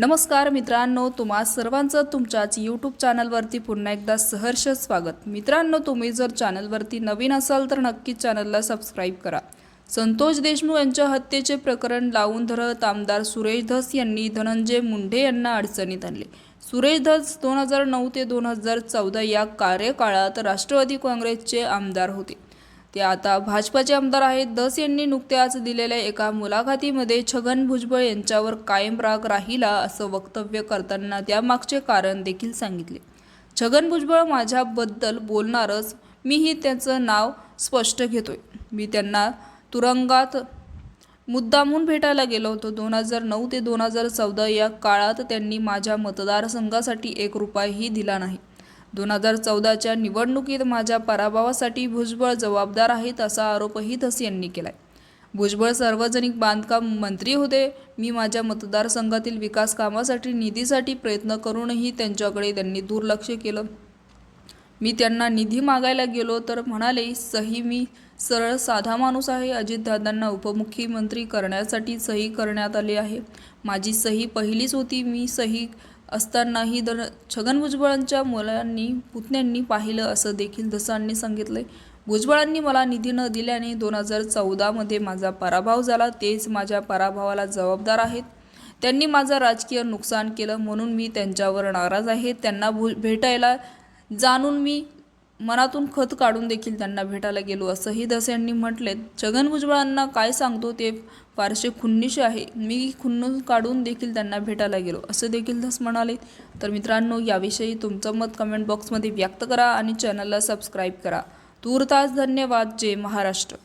नमस्कार मित्रांनो तुम्हा सर्वांचं तुमच्याच यूट्यूब चॅनलवरती पुन्हा एकदा सहर्ष स्वागत. मित्रांनो तुम्ही जर चॅनलवरती नवीन असाल तर नक्कीच चॅनलला सबस्क्राईब करा. संतोष देशमुख यांच्या हत्येचे प्रकरण लावून धरत आमदार सुरेश धस यांनी धनंजय मुंडे यांना अडचणीत आणले. सुरेश धस दोन हजार नऊ ते दोन हजार चौदा या कार्यकाळात राष्ट्रवादी काँग्रेसचे आमदार होते. ते आता भाजपाचे आमदार आहेत. दस यांनी नुकत्याच दिलेल्या एका मुलाखतीमध्ये छगन भुजबळ यांच्यावर कायम राग राहिला असं वक्तव्य करताना त्यामागचे कारण देखील सांगितले. छगन भुजबळ माझ्याबद्दल बोलणारच. मीही त्याचं नाव स्पष्ट घेतोय. मी त्यांना तुरुंगात मुद्दामून भेटायला गेलो होतो. दोन हजार नऊ ते दोन हजार चौदा या काळात त्यांनी माझ्या मतदारसंघासाठी एक रुपयाही दिला नाही. दोन हजार चौदाच्या निवडणुकीत माझ्या पराभवासाठी भुजबळ जबाबदार आहेत असा आरोपही धस यांनी केलाय. भुजबळ सार्वजनिक बांधकाम मंत्री होते. मी माझ्या मतदारसंघातील विकास कामासाठी निधीसाठी प्रयत्न करूनही त्यांच्याकडे त्यांनी दुर्लक्ष केलं. मी त्यांना निधी मागायला गेलो तर म्हणाले सही मी सरळ साधा माणूस आहे. अजितदादांना उपमुख्यमंत्री करण्यासाठी सही करण्यात आली आहे. माझी सही पहिलीच होती. मी सही असतानाही दर छगन भुजबळांच्या मुलांनी पुतण्यांनी पाहिलं असं देखील दसांनी सांगितलंय. भुजबळांनी मला निधी न दिल्याने दोन हजार चौदामध्ये माझा पराभव झाला. तेच माझ्या पराभवाला जबाबदार आहेत. त्यांनी माझं राजकीय नुकसान केलं म्हणून मी त्यांच्यावर नाराज आहे. त्यांना भु भेटायला जाणून मी मनातून खत काढून देखील त्यांना भेटायला गेलो. असंही दस यांनी म्हटले छगन भुजबळांना काय सांगतो ते फारसे खुन्नीशी आहे. मी खुन्न काढून देखील त्यांना भेटायला गेलो. असं देखील दस म्हणाले. तर मित्रांनो याविषयी तुमचं मत कमेंट बॉक्समध्ये व्यक्त करा आणि चॅनलला सबस्क्राईब करा. तूर्तास धन्यवाद. जय महाराष्ट्र.